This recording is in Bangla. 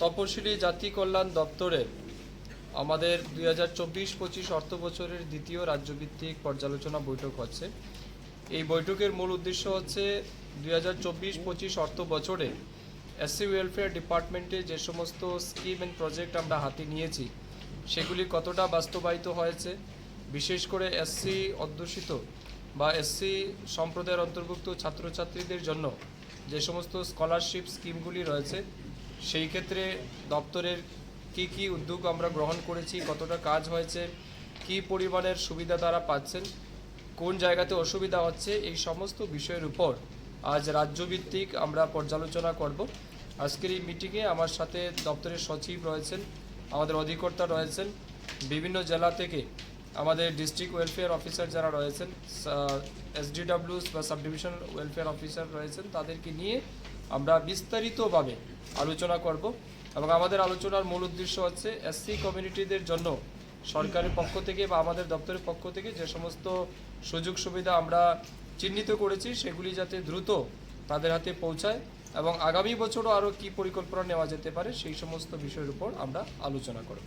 তপশিলি জাতি কল্যাণ দপ্তরে আমাদের দুই হাজার চব্বিশ পঁচিশ অর্থ বছরের দ্বিতীয় রাজ্যভিত্তিক পর্যালোচনা বৈঠক হচ্ছে। এই বৈঠকের মূল উদ্দেশ্য হচ্ছে দুই হাজার চব্বিশ পঁচিশ অর্থ বছরে এসসি ওয়েলফেয়ার ডিপার্টমেন্টে যে সমস্ত স্কিম অ্যান্ড প্রজেক্ট আমরা হাতে নিয়েছি, সেগুলি কতটা বাস্তবায়িত হয়েছে? বিশেষ করে এসসি অধ্যুষিত বা এসসি সম্প্রদায়ের অন্তর্ভুক্ত ছাত্রছাত্রীদের জন্য যে সমস্ত স্কলারশিপ স্কিমগুলি রয়েছে, সেই ক্ষেত্রে দপ্তরের কি কি উদ্যোগ আমরা গ্রহণ করেছি, কতটা কাজ হয়েছে, কি পরিমাণের সুবিধা তারা পাচ্ছেন, কোন জায়গাতে অসুবিধা হচ্ছে, এই সমস্ত বিষয়ের উপর আজ রাজ্যভিত্তিক আমরা পর্যালোচনা করব। আজকের এই মিটিংয়ে আমার সাথে দপ্তরের সচিব রয়েছেন, আমাদের অধিকর্তা রয়েছেন, বিভিন্ন জেলা থেকে আমাদের ডিস্ট্রিক্ট ওয়েলফেয়ার অফিসার যারা রয়েছেন এসডিডাব্লিউস বা সাব ডিভিশনাল ওয়েলফেয়ার অফিসার রয়েছেন, তাদেরকে নিয়ে আমরা বিস্তারিতভাবে আলোচনা করব এবং আমাদের আলোচনার মূল উদ্দেশ্য হচ্ছে এসসি কমিউনিটিদের জন্য সরকারের পক্ষ থেকে বা আমাদের দপ্তরের পক্ষ থেকে যে সমস্ত সুযোগ সুবিধা আমরা চিহ্নিত করেছি, সেগুলি যাতে দ্রুত তাদের হাতে পৌঁছায়। এবং আগামী বছরও আরও কী পরিকল্পনা নেওয়া যেতে পারে সেই সমস্ত বিষয়ের উপর আমরা আলোচনা করব।